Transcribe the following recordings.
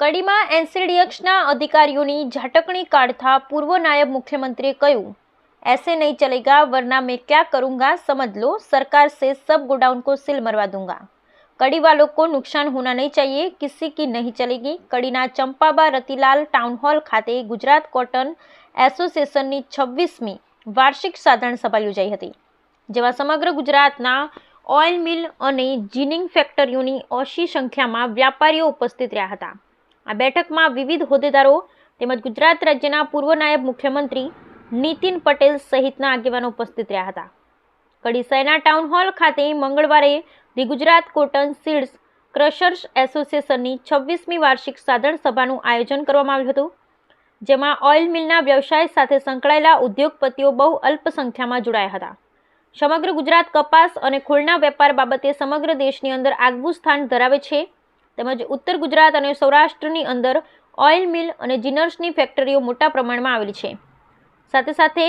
કડીમાં એનસીડી ક્ષના અધિકારીઓની ઝટકણી કાઢતા પૂર્વ નાયબ મુખ્યમંત્રી કહ્યું એસે નહીં ચલેગા वरना મેં શું કરુંગા સમજી લો સરકાર સે સબ ગોડાઉન કો સિલ મરવા દુંગા કડીવા લોકો કો નુકસાન હોના નહી ચાહીએ કિસકી નહીં ચલેગી કડીના ચંપાબા રતીલાલ ટાઉન હોલ ખાતે ગુજરાત કોટન એસોસિએશનની 26મી વાર્ષિક સાધારણ સભા યોજાઈ હતી જમા સમગ્ર ગુજરાતના ઓઈલ મિલ અને જીનિંગ ફેક્ટરીની 80 સંખ્યામાં વેપારીઓ ઉપસ્થિત રહ્યા હતા આ બેઠકમાં વિવિધ હોદ્દેદારો તેમજ ગુજરાત રાજ્યના પૂર્વ નાયબ મુખ્યમંત્રી નીતિન પટેલ સહિતના આગેવાનો ઉપસ્થિત રહ્યા હતા કડીસાઈના ટાઉન હોલ ખાતે મંગળવારે the Gujarat cotton seeds crushers એસોસિએશનની છવ્વીસમી વાર્ષિક સાધારણ સભાનું આયોજન કરવામાં આવ્યું હતું જેમાં ઓઇલ મિલના વ્યવસાય સાથે સંકળાયેલા ઉદ્યોગપતિઓ બહુ અલ્પસંખ્યામાં જોડાયા હતા સમગ્ર ગુજરાત કપાસ અને ખોળના વેપાર બાબતે સમગ્ર દેશની અંદર આગવું સ્થાન ધરાવે છે તેમજ ઉત્તર ગુજરાત અને સૌરાષ્ટ્રની અંદર ઓઇલ મિલ અને જીનર્સની ફેક્ટરીઓ મોટા પ્રમાણમાં આવેલી છે સાથે સાથે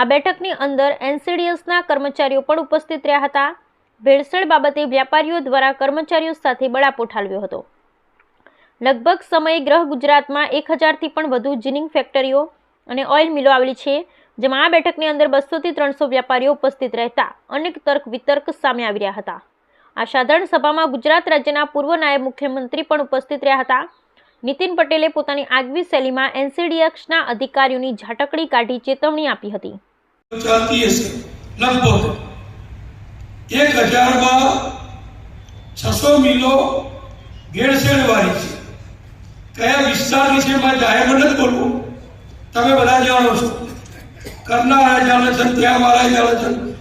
આ બેઠકની અંદર એનસીડીએસના કર્મચારીઓ પણ ઉપસ્થિત રહ્યા હતા ભેળસેળ બાબતે વ્યાપારીઓ દ્વારા કર્મચારીઓ સાથે બળાપો ઠાલવ્યો હતો લગભગ સમયે ગ્રહ ગુજરાતમાં એક હજારથી પણ વધુ જીનિંગ ફેક્ટરીઓ અને ઓઇલ મિલો આવેલી છે જેમાં આ બેઠકની અંદર બસોથી ત્રણસો વ્યાપારીઓ ઉપસ્થિત રહેતા અનેક તર્ક વિતર્ક સામે આવી રહ્યા હતા આ સાધારણ સભામાં ગુજરાત રાજ્યના પૂર્વ નાયબ મુખ્યમંત્રી પણ ઉપસ્થિત રહ્યા હતા નીતિન પટેલે પોતાની આગવી શૈલીમાં એનસીડીએક્સના અધિકારીઓની ઝાટકડી કાઢી ચેતવણી આપી હતી લગભગ એક હજારમાં છસો મિલો ભેળસેળવાળી છે કયા વિસ્તાર વિશે મારે જાહેર નથી બોલવું તમે બધા જાણો છો કરનારા જાણે છે ત્યાં મારા જાણે છે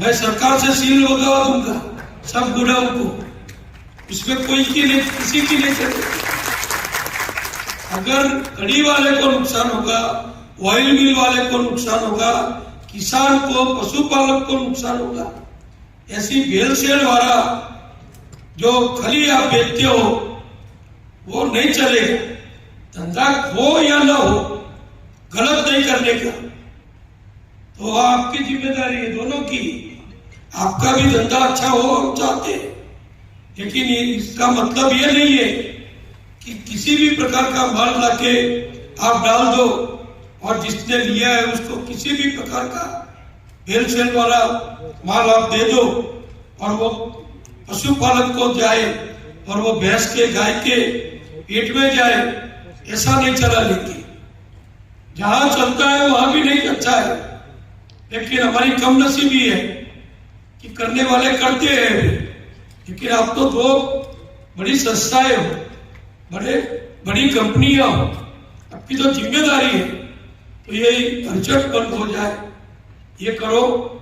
मैं सरकार से सील लगवा दूंगा सब गुडाउन को उसमें कोई की नहीं किसी की नहीं चलेगी अगर कड़ी वाले को नुकसान होगा ऑयल मिल वाले को नुकसान होगा किसान को पशुपालक को नुकसान होगा ऐसी बेलसेल वाला जो खली आप बेचते हो वो नहीं चलेगा धंधा हो या ना हो गलत नहीं करने का तो आपकी जिम्मेदारी है दोनों की आपका भी धंधा अच्छा हो हम चाहते लेकिन इसका मतलब ये नहीं है कि किसी भी प्रकार का माल लाके आप डाल दो और जिसने लिया है उसको किसी भी प्रकार का हेलसेल वाला माल आप दे दो और वो पशुपालक को जाए और वो भैंस के गाय के पेट में जाए ऐसा नहीं चला लेके जहां चलता है वहां भी नहीं अच्छा है लेकिन हमारी कम नसीबी है कि करने वाले करते हैं लेकिन आप तो दो बड़ी संस्थाएं हो बड़े बड़ी कंपनियां हो आपकी तो जिम्मेदारी है तो ये अड़चट बंद हो जाए ये करो